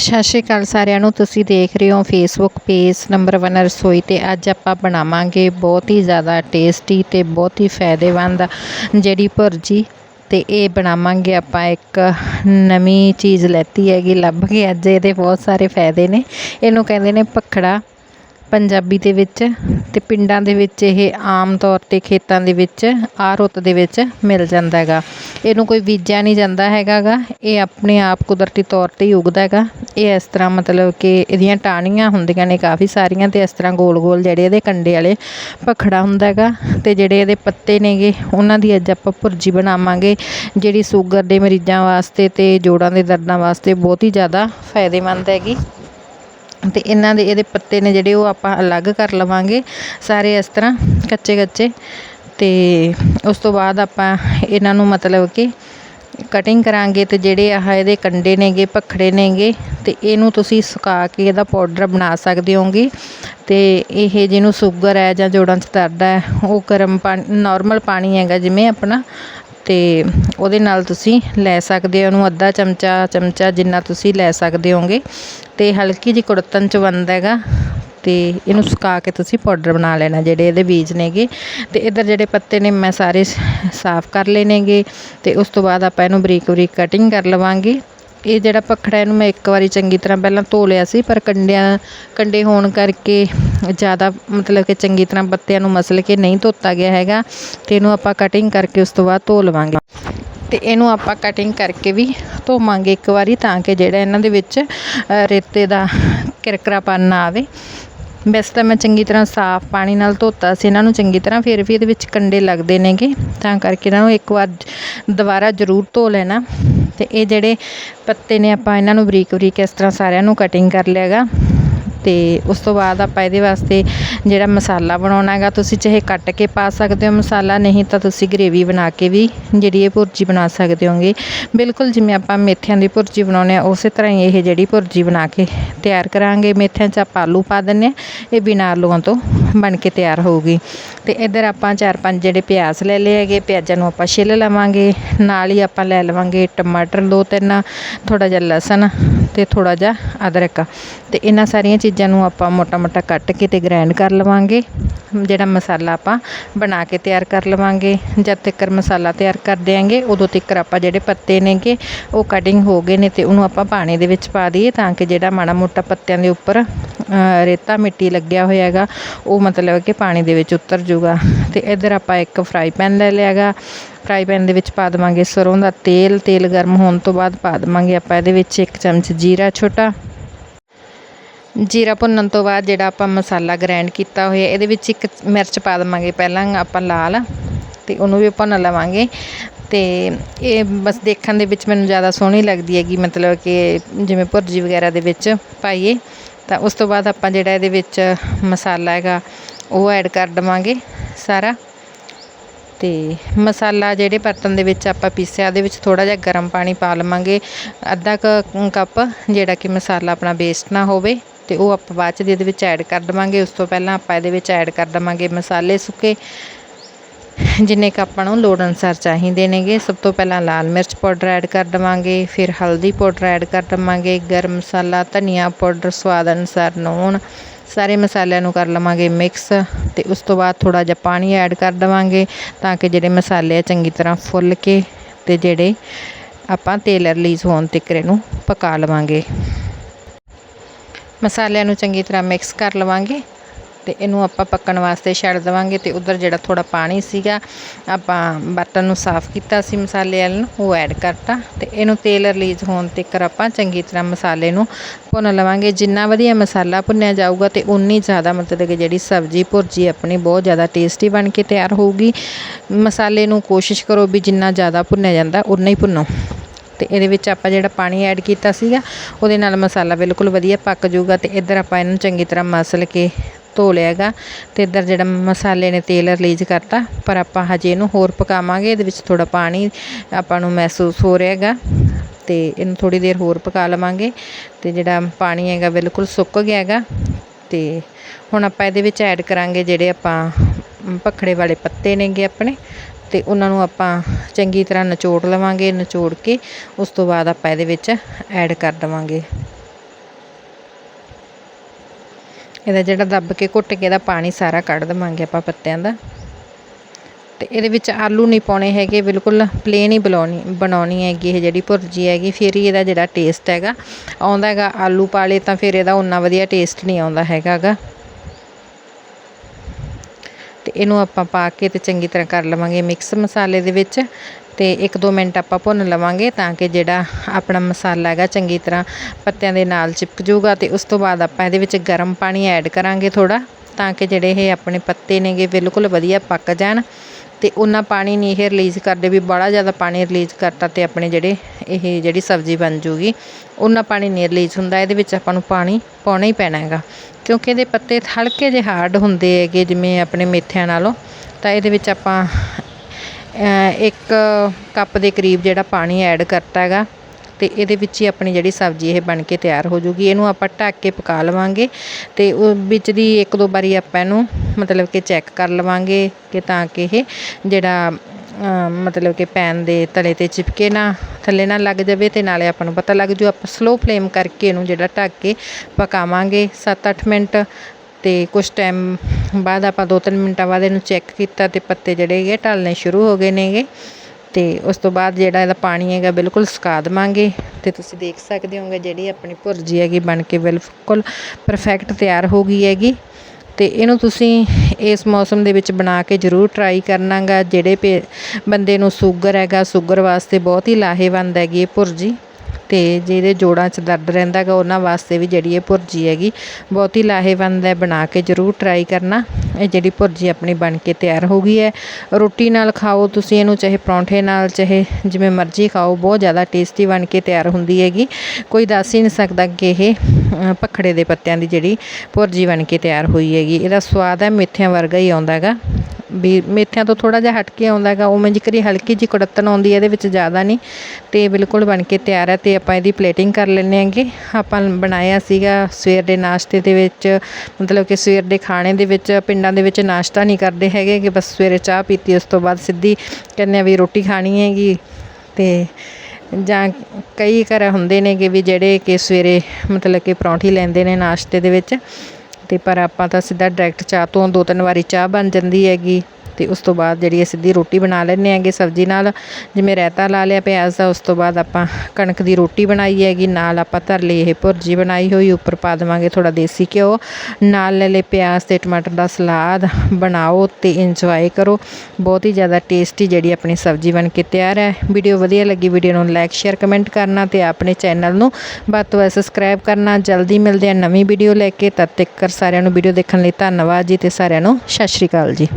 ਸਤਿ ਸ਼੍ਰੀ ਅਕਾਲ ਸਾਰਿਆਂ ਨੂੰ। ਤੁਸੀਂ ਦੇਖ ਰਹੇ ਹੋ ਫੇਸਬੁੱਕ ਪੇਜ ਨੰਬਰ 1 ਰਸੋਈ ਤੇ ਅੱਜ ਆਪਾਂ ਬਣਾਵਾਂਗੇ ਬਹੁਤ ਹੀ ਜ਼ਿਆਦਾ ਟੇਸਟੀ ਤੇ ਬਹੁਤ ਹੀ ਫਾਇਦੇਮੰਦ ਜਿਹੜੀ ਭੁਰਜੀ ਤੇ ਇਹ ਬਣਾਵਾਂਗੇ ਆਪਾਂ ਇੱਕ ਨਵੀਂ ਚੀਜ਼ ਲੈਤੀ ਹੈਗੀ, ਲੱਭ ਕੇ ਅੱਜ ਇਹਦੇ ਬਹੁਤ ਸਾਰੇ ਫਾਇਦੇ ਨੇ। ਇਹਨੂੰ ਕਹਿੰਦੇ ਨੇ ਭਖੜਾ। ਪੰਜਾਬੀ ਦੇ ਵਿੱਚ ਅਤੇ ਪਿੰਡਾਂ ਦੇ ਵਿੱਚ ਇਹ ਆਮ ਤੌਰ ਤੇ ਖੇਤਾਂ ਦੇ ਵਿੱਚ ਆਹ ਰੁੱਤ ਦੇ ਵਿੱਚ ਮਿਲ ਜਾਂਦਾ ਹੈਗਾ। ਇਹਨੂੰ ਕੋਈ ਬੀਜਿਆ ਨਹੀਂ ਜਾਂਦਾ ਹੈਗਾ ਗਾ ਇਹ ਆਪਣੇ ਆਪ ਕੁਦਰਤੀ ਤੌਰ ਤੇ ਹੀ ਉਗਦਾ ਹੈਗਾ। ਇਹ ਇਸ ਤਰ੍ਹਾਂ ਮਤਲਬ ਕਿ ਇਹਦੀਆਂ ਟਾਹਣੀਆਂ ਹੁੰਦੀਆਂ ਨੇ ਕਾਫੀ ਸਾਰੀਆਂ ਅਤੇ ਇਸ ਤਰ੍ਹਾਂ ਗੋਲ ਗੋਲ ਜਿਹੜੇ ਇਹਦੇ ਕੰਡੇ ਵਾਲੇ ਭਖੜਾ ਹੁੰਦਾ ਹੈਗਾ ਅਤੇ ਜਿਹੜੇ ਇਹਦੇ ਪੱਤੇ ਨੇਗੇ, ਉਹਨਾਂ ਦੀ ਅੱਜ ਆਪਾਂ ਭੁਰਜੀ ਬਣਾਵਾਂਗੇ, ਜਿਹੜੀ ਸ਼ੂਗਰ ਦੇ ਮਰੀਜ਼ਾਂ ਵਾਸਤੇ ਅਤੇ ਜੋੜਾਂ ਦੇ ਦਰਦਾਂ ਵਾਸਤੇ ਬਹੁਤ ਹੀ ਜ਼ਿਆਦਾ ਫਾਇਦੇਮੰਦ ਹੈਗੀ। ਅਤੇ ਇਹਨਾਂ ਦੇ ਇਹਦੇ ਪੱਤੇ ਨੇ ਜਿਹੜੇ ਉਹ ਆਪਾਂ ਅਲੱਗ ਕਰ ਲਵਾਂਗੇ ਸਾਰੇ ਇਸ ਤਰ੍ਹਾਂ ਕੱਚੇ ਕੱਚੇ। ਅਤੇ ਉਸ ਤੋਂ ਬਾਅਦ ਆਪਾਂ ਇਹਨਾਂ ਨੂੰ ਮਤਲਬ ਕਿ ਕਟਿੰਗ ਕਰਾਂਗੇ ਤੇ ਜਿਹੜੇ ਆਹ ਇਹਦੇ ਕੰਡੇ ਨੇਗੇ, ਭਖੜੇ ਨੇਗੇ, ਤੇ ਇਹਨੂੰ ਤੁਸੀਂ ਸੁਕਾ ਕੇ ਇਹਦਾ ਪਾਊਡਰ ਬਣਾ ਸਕਦੇ ਹੋਗੇ ਤੇ ਇਹ ਜਿਹਨੂੰ ਸ਼ੂਗਰ ਹੈ ਜਾਂ ਜੋੜਾਂ 'ਚ ਦਰਦ ਹੈ, ਉਹ ਗਰਮ ਪਾਣੀ ਨਾਰਮਲ ਪਾਣੀ ਹੈਗਾ ਜਿਵੇਂ ਆਪਣਾ ਅਤੇ ਉਹਦੇ ਨਾਲ ਤੁਸੀਂ ਲੈ ਸਕਦੇ ਹੋ, ਉਹਨੂੰ ਅੱਧਾ ਚਮਚਾ ਚਮਚਾ ਜਿੰਨਾ ਤੁਸੀਂ ਲੈ ਸਕਦੇ ਹੋਗੇ। ਅਤੇ ਹਲਕੀ ਜਿਹੀ ਕੁੜੱਤਣ ਚ ਬਣਦਾ ਹੈਗਾ ਅਤੇ ਇਹਨੂੰ ਸੁਕਾ ਕੇ ਤੁਸੀਂ ਪਾਊਡਰ ਬਣਾ ਲੈਣਾ, ਜਿਹੜੇ ਇਹਦੇ ਬੀਜ ਨੇਗੇ। ਅਤੇ ਇੱਧਰ ਜਿਹੜੇ ਪੱਤੇ ਨੇ, ਮੈਂ ਸਾਰੇ ਸਾਫ਼ ਕਰ ਲਏ ਨੇਗੇ। ਤੇ ਉਸ ਤੋਂ ਬਾਅਦ ਆਪਾਂ ਇਹਨੂੰ ਬਰੀਕ ਬਰੀਕ ਕਟਿੰਗ ਕਰ ਲਵਾਂਗੇ। ਇਹ ਜਿਹੜਾ ਪਖੜਾ ਇਹਨੂੰ ਮੈਂ ਇੱਕ ਵਾਰੀ ਚੰਗੀ ਤਰ੍ਹਾਂ ਪਹਿਲਾਂ ਧੋ ਲਿਆ ਸੀ, ਪਰ ਕੰਡਿਆਂ, ਕੰਡੇ ਹੋਣ ਕਰਕੇ ਜ਼ਿਆਦਾ ਮਤਲਬ ਕਿ ਚੰਗੀ ਤਰ੍ਹਾਂ ਪੱਤਿਆਂ ਨੂੰ ਮਸਲ ਕੇ ਨਹੀਂ ਧੋਤਾ ਗਿਆ ਹੈਗਾ, ਤੇ ਇਹਨੂੰ ਆਪਾਂ ਕਟਿੰਗ ਕਰਕੇ ਉਸ ਤੋਂ ਬਾਅਦ ਧੋ ਲਵਾਂਗੇ। ਤੇ ਇਹਨੂੰ ਆਪਾਂ ਕਟਿੰਗ ਕਰਕੇ ਵੀ ਧੋਵਾਂਗੇ ਇੱਕ ਵਾਰੀ ਤਾਂ ਕਿ ਜਿਹੜਾ ਇਹਨਾਂ ਦੇ ਵਿੱਚ ਰੇਤੇ ਦਾ ਕਿਰਕਰਾਪਨ ਨਾ ਆਵੇ। ਵੈਸੇ ਤਾਂ ਮੈਂ ਚੰਗੀ ਤਰ੍ਹਾਂ ਸਾਫ਼ ਪਾਣੀ ਨਾਲ ਧੋਤਾ ਸੀ, ਇਹਨਾਂ ਨੂੰ ਚੰਗੀ ਤਰ੍ਹਾਂ ਫਿਰ ਵੀ ਇਹਦੇ ਵਿੱਚ ਕੰਡੇ ਲੱਗਦੇ ਨੇਗੇ, ਤਾਂ ਕਰਕੇ ਇਹਨਾਂ ਨੂੰ ਇੱਕ ਵਾਰ ਦੁਬਾਰਾ ਜ਼ਰੂਰ ਧੋ ਲੈਣਾ। ਤੇ ਇਹ ਜਿਹੜੇ ਪੱਤੇ ਨੇ ਆਪਾਂ ਇਹਨਾਂ ਨੂੰ ਬਰੀਕ ਬਰੀਕ ਇਸ ਤਰ੍ਹਾਂ ਸਾਰਿਆਂ ਨੂੰ ਕਟਿੰਗ ਕਰ ਲਿਆਗਾ ਤੇ ਉਸ ਤੋਂ ਬਾਅਦ ਆਪਾਂ ਇਹਦੇ ਵਾਸਤੇ ਜਿਹੜਾ ਮਸਾਲਾ ਬਣਾਉਣਾ ਹੈਗਾ, ਤੁਸੀਂ ਚਾਹੇ ਕੱਟ ਕੇ ਪਾ ਸਕਦੇ ਹੋ ਮਸਾਲਾ, ਨਹੀਂ ਤਾਂ ਤੁਸੀਂ ਗ੍ਰੇਵੀ ਬਣਾ ਕੇ ਵੀ ਜਿਹੜੀ ਇਹ ਭੁਰਜੀ ਬਣਾ ਸਕਦੇ ਹੋਗੇ। ਬਿਲਕੁਲ ਜਿਵੇਂ ਆਪਾਂ ਮੇਥਿਆਂ ਦੀ ਭੁਰਜੀ ਬਣਾਉਂਦੇ ਆ ਉਸੇ ਤਰ੍ਹਾਂ ਹੀ ਇਹ ਜਿਹੜੀ ਭੁਰਜੀ ਬਣਾ ਕੇ ਤਿਆਰ ਕਰਾਂਗੇ। ਮੇਥਿਆਂ 'ਚ ਆਪਾਂ ਆਲੂ ਪਾ ਦਿੰਨੇ ਆ ਇਹ ਬਿਨਾਂ ਆਲੂਆਂ ਤੋਂ ਬਣ ਕੇ ਤਿਆਰ ਹੋਊਗੀ। ਤੇ ਇੱਧਰ ਆਪਾਂ ਚਾਰ ਪੰਜ ਜਿਹੜੇ ਪਿਆਜ਼ ਲੈ ਲਏ ਹੈਗੇ, ਪਿਆਜ਼ਾਂ ਨੂੰ ਆਪਾਂ ਛਿੱਲ ਲਵਾਂਗੇ। ਨਾਲ ਹੀ ਆਪਾਂ ਲੈ ਲਵਾਂਗੇ ਟਮਾਟਰ ਦੋ ਤਿੰਨ ਥੋੜਾ ਜਿਹਾ ਲਸਣ ਤੇ ਥੋੜਾ ਜਿਹਾ ਅਦਰਕ। ਤੇ ਇਹਨਾਂ ਸਾਰੀਆਂ ਚੀਜ਼ਾਂ ਨੂੰ ਆਪਾਂ ਮੋਟਾ ਮੋਟਾ ਕੱਟ ਕੇ ਤੇ ਗ੍ਰਾਈਂਡ ਕਰ ਲਵਾਂਗੇ। ਜਿਹੜਾ ਮਸਾਲਾ ਆਪਾਂ ਬਣਾ ਕੇ ਤਿਆਰ ਕਰ ਲਵਾਂਗੇ। ਜਦ ਤੱਕ ਮਸਾਲਾ ਤਿਆਰ ਕਰ ਦਿਆਂਗੇ, ਉਦੋਂ ਤੱਕ ਆਪਾਂ ਜਿਹੜੇ ਪੱਤੇ ਨੇਗੇ, ਉਹ ਕਟਿੰਗ ਹੋ ਗਏ ਨੇ ਤੇ ਉਹਨੂੰ ਆਪਾਂ ਪਾਣੀ ਦੇ ਵਿੱਚ ਪਾ ਦਈਏ ਤਾਂ ਕਿ ਜਿਹੜਾ ਮਾੜਾ ਮੋਟਾ ਪੱਤਿਆਂ ਦੇ ਉੱਪਰ ਰੇਤਾ ਮਿੱਟੀ ਲੱਗਿਆ ਹੋਇਆ ਹੈਗਾ, ਉਹ ਮਤਲਬ ਕਿ ਪਾਣੀ ਦੇ ਵਿੱਚ ਉਤਰ ਜਾਊਗਾ ਤੇ ਇੱਧਰ ਆਪਾਂ ਇੱਕ ਫਰਾਈ ਪੈਨ ਲੈ ਲਿਆਗਾ। ਫਰਾਈ ਪੈਨ ਦੇ ਵਿੱਚ ਪਾ ਦੇਵਾਂਗੇ ਸਰੋਂ ਦਾ ਤੇਲ। ਤੇਲ ਗਰਮ ਹੋਣ ਤੋਂ ਬਾਅਦ ਪਾ ਦੇਵਾਂਗੇ ਆਪਾਂ ਇਹਦੇ ਵਿੱਚ ਇੱਕ ਚਮਚ ਜੀਰਾ ਛੋਟਾ। ਜੀਰਾ ਭੁੰਨਣ ਤੋਂ ਬਾਅਦ ਜਿਹੜਾ ਆਪਾਂ ਮਸਾਲਾ ਗ੍ਰਾਈਂਡ ਕੀਤਾ ਹੋਇਆ, ਇਹਦੇ ਵਿੱਚ ਇੱਕ ਮਿਰਚ ਪਾ ਦੇਵਾਂਗੇ। ਪਹਿਲਾਂ ਆਪਾਂ ਲਾਲ ਤੇ ਉਹਨੂੰ ਵੀ ਭੁੰਨ ਲਵਾਂਗੇ। ਤੇ ਇਹ ਬਸ ਦੇਖਣ ਦੇ ਵਿੱਚ ਮੈਨੂੰ ਜ਼ਿਆਦਾ ਸੋਹਣੀ ਲੱਗਦੀ ਹੈਗੀ, ਮਤਲਬ ਕਿ ਜਿਵੇਂ ਭੁਰਜੀ ਵਗੈਰਾ ਦੇ ਵਿੱਚ ਪਾਈਏ, ਤਾਂ ਉਸ ਤੋਂ ਬਾਅਦ ਆਪਾਂ ਜਿਹੜਾ ਇਹਦੇ ਵਿੱਚ ਮਸਾਲਾ ਹੈਗਾ, ਉਹ ਐਡ ਕਰ ਦੇਵਾਂਗੇ ਸਾਰਾ। ਤੇ ਮਸਾਲਾ ਜਿਹੜੇ ਬਰਤਨ ਦੇ ਵਿੱਚ ਆਪਾਂ ਪੀਸਿਆ, ਉਹਦੇ ਵਿੱਚ ਥੋੜਾ ਜਿਹਾ ਗਰਮ ਪਾਣੀ ਪਾ ਲਵਾਂਗੇ। ਅੱਧਾ ਕੁ ਕੱਪ ਜਿਹੜਾ ਕਿ ਮਸਾਲਾ ਆਪਣਾ ਵੇਸਟ ਨਾ ਹੋਵੇ। ਤੇ ਉਹ ਆਪਾਂ ਬਾਅਦ ਚ ਇਹਦੇ ਵਿੱਚ ਐਡ ਕਰ ਦਵਾਂਗੇ। ਉਸ ਤੋਂ ਪਹਿਲਾਂ ਆਪਾਂ ਇਹਦੇ ਵਿੱਚ ਐਡ ਕਰ ਦਵਾਂਗੇ ਮਸਾਲੇ ਸੁੱਕੇ, ਜਿੰਨੇ ਕੁ ਆਪਾਂ ਨੂੰ ਲੋੜ ਅਨੁਸਾਰ ਚਾਹੀਦੇ ਨੇਗੇ। ਸਭ ਤੋਂ ਪਹਿਲਾਂ ਲਾਲ ਮਿਰਚ ਪਾਊਡਰ ਐਡ ਕਰ ਦਵਾਂਗੇ, ਫਿਰ ਹਲਦੀ ਪਾਊਡਰ ਐਡ ਕਰ ਦਵਾਂਗੇ, ਗਰਮ ਮਸਾਲਾ, ਧਨੀਆ ਪਾਊਡਰ ਸਵਾਦ ਅਨੁਸਾਰ ਨੂਣ, ਸਾਰੇ ਮਸਾਲਿਆਂ ਨੂੰ ਕਰ ਲਵਾਂਗੇ ਮਿਕਸ ਤੇ ਉਸ ਤੋਂ ਬਾਅਦ ਥੋੜਾ ਜਿਹਾ ਪਾਣੀ ਐਡ ਕਰ ਦਵਾਂਗੇ ਤਾਂ ਕਿ ਜਿਹੜੇ ਮਸਾਲੇ ਆ ਚੰਗੀ ਤਰ੍ਹਾਂ ਫੁੱਲ ਕੇ ਤੇ ਜਿਹੜੇ ਆਪਾਂ ਤੇਲ ਰਿਲੀਜ਼ ਹੋਣ ਤੱਕ ਇਹਨੂੰ ਪਕਾ ਲਵਾਂਗੇ। ਮਸਾਲਿਆਂ ਨੂੰ ਚੰਗੀ ਤਰ੍ਹਾਂ ਮਿਕਸ ਕਰ ਲਵਾਂਗੇ ਤੇ ਇਹਨੂੰ ਆਪਾਂ ਪੱਕਣ ਵਾਸਤੇ ਛੱਡ ਦੇਵਾਂਗੇ ਤੇ ਉਧਰ ਜਿਹੜਾ ਥੋੜਾ ਪਾਣੀ ਸੀਗਾ, ਆਪਾਂ ਬਰਤਨ ਨੂੰ ਸਾਫ਼ ਕੀਤਾ ਸੀ ਮਸਾਲੇ ਵਾਲ ਨੂੰ, ਉਹ ਐਡ ਕਰਤਾ ਤੇ ਇਹਨੂੰ ਤੇਲ ਰਿਲੀਜ਼ ਹੋਣ ਤੱਕ ਆਪਾਂ ਚੰਗੀ ਤਰ੍ਹਾਂ ਮਸਾਲੇ ਨੂੰ ਭੁੰਨ ਲਵਾਂਗੇ। ਜਿੰਨਾ ਵਧੀਆ ਮਸਾਲਾ ਭੁੰਨਿਆ ਜਾਊਗਾ ਤੇ ਉਨੀ ਜ਼ਿਆਦਾ ਮਤਲਬ ਕਿ ਜਿਹੜੀ ਸਬਜ਼ੀ, ਭੁਰਜੀ ਆਪਣੀ ਬਹੁਤ ਜ਼ਿਆਦਾ ਟੇਸਟੀ ਬਣ ਕੇ ਤਿਆਰ ਹੋਊਗੀ। ਮਸਾਲੇ ਨੂੰ ਕੋਸ਼ਿਸ਼ ਕਰੋ ਵੀ ਜਿੰਨਾ ਜ਼ਿਆਦਾ ਭੁੰਨਿਆ ਜਾਂਦਾ ਉਨਾ ਹੀ ਭੁੰਨੋ। ਤੇ ਇਹਦੇ ਵਿੱਚ ਆਪਾਂ ਜਿਹੜਾ ਪਾਣੀ ਐਡ ਕੀਤਾ ਸੀਗਾ, ਉਹਦੇ ਨਾਲ ਮਸਾਲਾ ਬਿਲਕੁਲ ਵਧੀਆ ਪੱਕ ਜਾਊਗਾ ਤੇ ਇੱਧਰ ਆਪਾਂ ਇਹਨੂੰ ਚੰਗੀ ਤਰ੍ਹਾਂ ਮਸਲ ਕੇ ਧੋ ਲਿਆਗਾ ਤੇ ਇੱਧਰ ਜਿਹੜਾ ਮਸਾਲੇ ਨੇ ਤੇਲ ਰਿਲੀਜ਼ ਕਰਤਾ, ਪਰ ਆਪਾਂ ਹਜੇ ਇਹਨੂੰ ਹੋਰ ਪਕਾਵਾਂਗੇ, ਇਹਦੇ ਵਿੱਚ ਥੋੜਾ ਪਾਣੀ ਆਪਾਂ ਨੂੰ ਮਹਿਸੂਸ ਹੋ ਰਿਹਾ ਹੈਗਾ ਤੇ ਇਹਨੂੰ ਥੋੜੀ ਦੇਰ ਹੋਰ ਪਕਾ ਲਵਾਂਗੇ ਤੇ ਜਿਹੜਾ ਪਾਣੀ ਹੈਗਾ ਬਿਲਕੁਲ ਸੁੱਕ ਗਿਆ ਹੈਗਾ ਤੇ ਹੁਣ ਆਪਾਂ ਇਹਦੇ ਵਿੱਚ ਐਡ ਕਰਾਂਗੇ ਜਿਹੜੇ ਆਪਾਂ ਭਖੜੇ ਵਾਲੇ ਪੱਤੇ ਨੇਗੇ ਆਪਣੇ ਅਤੇ ਉਹਨਾਂ ਨੂੰ ਆਪਾਂ ਚੰਗੀ ਤਰ੍ਹਾਂ ਨਿਚੋੜ ਲਵਾਂਗੇ, ਨਿਚੋੜ ਕੇ ਉਸ ਤੋਂ ਬਾਅਦ ਆਪਾਂ ਇਹਦੇ ਵਿੱਚ ਐਡ ਕਰ ਦੇਵਾਂਗੇ। ਇਹਦਾ ਜਿਹੜਾ ਦੱਬ ਕੇ ਘੁੱਟ ਕੇ ਇਹਦਾ ਪਾਣੀ ਸਾਰਾ ਕੱਢ ਦੇਵਾਂਗੇ ਆਪਾਂ ਪੱਤਿਆਂ ਦਾ। ਅਤੇ ਇਹਦੇ ਵਿੱਚ ਆਲੂ ਨਹੀਂ ਪਾਉਣੇ ਹੈਗੇ, ਬਿਲਕੁਲ ਪਲੇਨ ਹੀ ਬਣਾਉਣੀ ਬਣਾਉਣੀ ਹੈਗੀ ਇਹ ਜਿਹੜੀ ਭੁਰਜੀ ਹੈਗੀ, ਫਿਰ ਹੀ ਇਹਦਾ ਜਿਹੜਾ ਟੇਸਟ ਹੈਗਾ। ਆਉਂਦਾ ਹੈਗਾ ਆਲੂ ਪਾ ਲਏ ਤਾਂ ਫਿਰ ਇਹਦਾ ਉਨਾ ਵਧੀਆ ਟੇਸਟ ਨਹੀਂ ਆਉਂਦਾ ਹੈਗਾ ਹੈਗਾਗਾ ਤੇ ਇਹਨੂੰ ਆਪਾਂ ਪਾ ਕੇ ਤੇ ਚੰਗੀ ਤਰ੍ਹਾਂ ਕਰ ਲਵਾਂਗੇ ਮਿਕਸ ਮਸਾਲੇ ਦੇ ਵਿੱਚ ਤੇ 1-2 ਮਿੰਟ ਆਪਾਂ ਭੁੰਨ ਲਵਾਂਗੇ ਤਾਂ ਕਿ ਜਿਹੜਾ ਆਪਣਾ ਮਸਾਲਾ ਹੈਗਾ ਚੰਗੀ ਤਰ੍ਹਾਂ ਪੱਤਿਆਂ ਦੇ ਨਾਲ ਚਿਪਕ ਜਾਊਗਾ ਤੇ ਉਸ ਤੋਂ ਬਾਅਦ ਆਪਾਂ ਇਹਦੇ ਵਿੱਚ ਗਰਮ ਪਾਣੀ ਐਡ ਕਰਾਂਗੇ ਥੋੜਾ ਤਾਂ ਕਿ ਜਿਹੜੇ ਇਹ ਆਪਣੇ ਪੱਤੇ ਨੇਗੇ ਬਿਲਕੁਲ ਵਧੀਆ ਪੱਕ ਜਾਣ ਤੇ ਉਹਨਾਂ ਪਾਣੀ ਨਹੀਂ ਇਹ ਰਿਲੀਜ਼ ਕਰਦੇ ਵੀ ਬੜਾ ਜ਼ਿਆਦਾ ਪਾਣੀ ਰਿਲੀਜ਼ ਕਰਤਾ ਤੇ ਆਪਣੇ ਜਿਹੜੇ ਇਹ ਜਿਹੜੀ ਸਬਜ਼ੀ ਬਣ ਜੂਗੀ ਉਹਨਾਂ ਪਾਣੀ ਨਹੀਂ ਰਿਲੀਜ਼ ਹੁੰਦਾ, ਇਹਦੇ ਵਿੱਚ ਆਪਾਂ ਨੂੰ ਪਾਣੀ ਪਾਉਣਾ ਹੀ ਪੈਣਾ ਹੈਗਾ। ਕਿਉਂਕਿ ਇਹਦੇ ਪੱਤੇ ਹਲਕੇ ਜਿਹੇ ਹਾਰਡ ਹੁੰਦੇ ਹੈਗੇ ਜਿਵੇਂ ਆਪਣੇ ਮੇਥਿਆਂ ਨਾਲੋਂ, ਤਾਂ ਇਹਦੇ ਵਿੱਚ ਆਪਾਂ ਇੱਕ ਕੱਪ ਦੇ ਕਰੀਬ ਜਿਹੜਾ ਪਾਣੀ ਐਡ ਕਰਤਾ ਹੈਗਾ, ਤੇ ਇਹਦੇ ਵਿੱਚ ਹੀ ਆਪਣੀ ਜਿਹੜੀ ਸਬਜ਼ੀ ਇਹ ਬਣ ਕੇ ਤਿਆਰ ਹੋ ਜੂਗੀ। ਇਹਨੂੰ ਆਪਾਂ ਢੱਕ ਕੇ ਪਕਾ ਲਵਾਂਗੇ ਤੇ ਉਹ ਵਿੱਚ ਦੀ ਇੱਕ ਦੋ ਵਾਰੀ ਆਪਾਂ ਇਹਨੂੰ ਮਤਲਬ ਕਿ ਚੈੱਕ ਕਰ ਲਵਾਂਗੇ ਕਿ ਤਾਂ ਕਿ ਇਹ ਜਿਹੜਾ ਮਤਲਬ ਕਿ ਪੈਨ ਦੇ ਤਲੇ ਤੇ ਚਿਪਕੇ ਨਾ, ਥੱਲੇ ਨਾ ਲੱਗ ਜਾਵੇ ਅਤੇ ਨਾਲੇ ਆਪਾਂ ਨੂੰ ਪਤਾ ਲੱਗ ਜੂ, ਆਪਾਂ ਸਲੋ ਫਲੇਮ ਕਰਕੇ ਇਹਨੂੰ ਜਿਹੜਾ ਢੱਕ ਕੇ ਪਕਾਵਾਂਗੇ 7-8 ਮਿੰਟ ਅਤੇ ਕੁਛ ਟਾਈਮ ਬਾਅਦ ਆਪਾਂ 2-3 ਮਿੰਟਾਂ ਬਾਅਦ ਇਹਨੂੰ ਚੈੱਕ ਕੀਤਾ ਅਤੇ ਪੱਤੇ ਜਿਹੜੇ ਹੈਗੇ ਢਲਣੇ ਸ਼ੁਰੂ ਹੋ ਗਏ ਨੇਗੇ। ਅਤੇ ਉਸ ਤੋਂ ਬਾਅਦ ਜਿਹੜਾ ਇਹਦਾ ਪਾਣੀ ਹੈਗਾ ਬਿਲਕੁਲ ਸੁਕਾ ਦੇਵਾਂਗੇ ਅਤੇ ਤੁਸੀਂ ਦੇਖ ਸਕਦੇ ਹੋਗੇ ਜਿਹੜੀ ਆਪਣੀ ਭੁਰਜੀ ਹੈਗੀ ਬਣ ਕੇ ਬਿਲਕੁਲ ਪਰਫੈਕਟ ਤਿਆਰ ਹੋ ਗਈ ਹੈਗੀ। ਅਤੇ ਇਹਨੂੰ ਤੁਸੀਂ ਇਸ ਮੌਸਮ ਦੇ ਵਿੱਚ ਬਣਾ ਕੇ ਜ਼ਰੂਰ ਟਰਾਈ ਕਰਨਾ ਗਾ ਜਿਹੜੇ ਪੇ ਬੰਦੇ ਨੂੰ ਸ਼ੂਗਰ ਹੈਗਾ ਸ਼ੂਗਰ ਵਾਸਤੇ ਬਹੁਤ ਹੀ ਲਾਹੇਵੰਦ ਹੈਗੀ ਇਹ ਭੁਰਜੀ। ਅਤੇ ਜਿਹਦੇ ਜੋੜਾਂ 'ਚ ਦਰਦ ਰਹਿੰਦਾ ਹੈਗਾ, ਉਹਨਾਂ ਵਾਸਤੇ ਵੀ ਜਿਹੜੀ ਇਹ ਭੁਰਜੀ ਹੈਗੀ, ਬਹੁਤ ਹੀ ਲਾਹੇਵੰਦ ਹੈ, ਬਣਾ ਕੇ ਜ਼ਰੂਰ ਟਰਾਈ ਕਰਨਾ। ਇਹ ਜਿਹੜੀ ਭੁਰਜੀ ਆਪਣੀ ਬਣ ਕੇ ਤਿਆਰ ਹੋ ਗਈ ਹੈ। ਰੋਟੀ ਨਾਲ ਖਾਓ ਤੁਸੀਂ ਇਹਨੂੰ, ਚਾਹੇ ਪਰੌਂਠੇ ਨਾਲ, ਚਾਹੇ ਜਿਵੇਂ ਮਰਜ਼ੀ ਖਾਓ, ਬਹੁਤ ਜ਼ਿਆਦਾ ਟੇਸਟੀ ਬਣ ਕੇ ਤਿਆਰ ਹੁੰਦੀ ਹੈਗੀ। ਕੋਈ ਦੱਸ ਹੀ ਨਹੀਂ ਸਕਦਾ ਕਿ ਇਹ ਭਖੜੇ ਦੇ ਪੱਤਿਆਂ ਦੀ ਜਿਹੜੀ ਭੁਰਜੀ ਬਣ ਕੇ ਤਿਆਰ ਹੋਈ ਹੈਗੀ। ਇਹਦਾ ਸਵਾਦ ਹੈ ਮੇਥਿਆਂ ਵਰਗਾ ਹੀ ਆਉਂਦਾ ਹੈਗਾ। ਵੀ ਮੇਥਿਆਂ ਤੋਂ ਥੋੜਾ ਜਿਹਾ ਹਟ ਕੇ ਆਉਂਦਾ ਹੈਗਾ, ਉਵੇਂ ਜਿਕਰੀ ਹਲਕੀ ਜਿਹੀ ਕੜਤਨ ਆਉਂਦੀ ਹੈ, ਇਹਦੇ ਵਿੱਚ ਜ਼ਿਆਦਾ ਨਹੀਂ। ਤੇ ਬਿਲਕੁਲ ਬਣ ਕੇ ਤਿਆਰ ਹੈ ਤੇ ਆਪਾਂ ਇਹਦੀ ਪਲੇਟਿੰਗ ਕਰ ਲੈਣੇ ਆਂਗੇ ਆਪਾਂ ਬਣਾਇਆ ਸੀਗਾ ਸਵੇਰ ਦੇ ਨਾਸ਼ਤੇ ਦੇ ਵਿੱਚ, ਮਤਲਬ ਕਿ ਸਵੇਰ ਦੇ ਖਾਣੇ ਦੇ ਵਿੱਚ, ਪਿੰਡਾਂ ਦੇ ਵਿੱਚ ਨਾਸ਼ਤਾ ਨਹੀਂ ਕਰਦੇ ਹੈਗੇ ਕਿ ਬਸ ਸਵੇਰੇ ਚਾਹ ਪੀਤੀ, ਉਸ ਤੋਂ ਬਾਅਦ ਸਿੱਧੀ ਕਹਿੰਦੇ ਆ ਵੀ ਰੋਟੀ ਖਾਣੀ ਹੈਗੀ। ਤੇ ਜਾਂ ਕਈ ਘਰ ਹੁੰਦੇ ਨੇ ਕਿ ਵੀ ਜਿਹੜੇ ਕਿ ਸਵੇਰੇ ਮਤਲਬ ਕਿ ਪਰੌਂਠੀ ਲੈਂਦੇ ਨੇ ਨਾਸ਼ਤੇ ਦੇ ਵਿੱਚ। ਅਤੇ ਪਰ ਆਪਾਂ ਤਾਂ ਸਿੱਧਾ ਡਾਇਰੈਕਟ ਚਾਹ ਤੋਂ ਦੋ ਤਿੰਨ ਵਾਰੀ ਚਾਹ ਬਣ ਜਾਂਦੀ ਹੈਗੀ। ਤੇ ਉਸ ਤੋਂ ਬਾਅਦ ਜਿਹੜੀ ਸਿੱਧੀ ਰੋਟੀ ਬਣਾ ਲੈਂਦੇ ਹੈਗੇ ਸਬਜ਼ੀ ਨਾਲ, ਜਿਵੇਂ ਰਾਇਤਾ ਲਾ ਲਿਆ ਪਿਆਜ਼ ਦਾ, ਉਸ ਤੋਂ ਬਾਅਦ ਆਪਾਂ ਕਣਕ ਦੀ ਰੋਟੀ ਬਣਾਈ ਹੈਗੀ, ਨਾਲ ਆਪਾਂ ਧਰ ਲਈ ਇਹ ਭੁਰਜੀ ਬਣਾਈ ਹੋਈ, ਉੱਪਰ ਪਾ ਦੇਵਾਂਗੇ ਥੋੜਾ ਦੇਸੀ ਘਿਓ, ਨਾਲ ਲੈ ਲੈ ਪਿਆਜ਼ ਤੇ ਟਮਾਟਰ ਦਾ ਸਲਾਦ, ਬਣਾਓ ਤੇ ਇੰਜੋਏ ਕਰੋ। ਬਹੁਤ ਹੀ ਜ਼ਿਆਦਾ ਟੇਸਟੀ ਜਿਹੜੀ ਆਪਣੀ ਸਬਜ਼ੀ ਬਣ ਕੇ ਤਿਆਰ ਹੈ। ਵੀਡੀਓ ਵਧੀਆ ਲੱਗੀ, ਵੀਡੀਓ ਨੂੰ ਲਾਈਕ ਸ਼ੇਅਰ ਕਮੈਂਟ ਕਰਨਾ ਤੇ ਆਪਣੇ ਚੈਨਲ ਨੂੰ ਵੱਧ ਤੋਂ ਵੱਧ ਸਬਸਕ੍ਰਾਈਬ ਕਰਨਾ। ਜਲਦੀ ਮਿਲਦੇ ਆ ਨਵੀਂ ਵੀਡੀਓ ਲੈ ਕੇ। ਤਦ ਤੱਕ ਸਾਰਿਆਂ ਨੂੰ ਵੀਡੀਓ ਦੇਖਣ ਲਈ ਧੰਨਵਾਦ ਜੀ ਤੇ ਸਾਰਿਆਂ ਨੂੰ ਸਤਿ ਸ਼੍ਰੀ ਅਕਾਲ ਜੀ।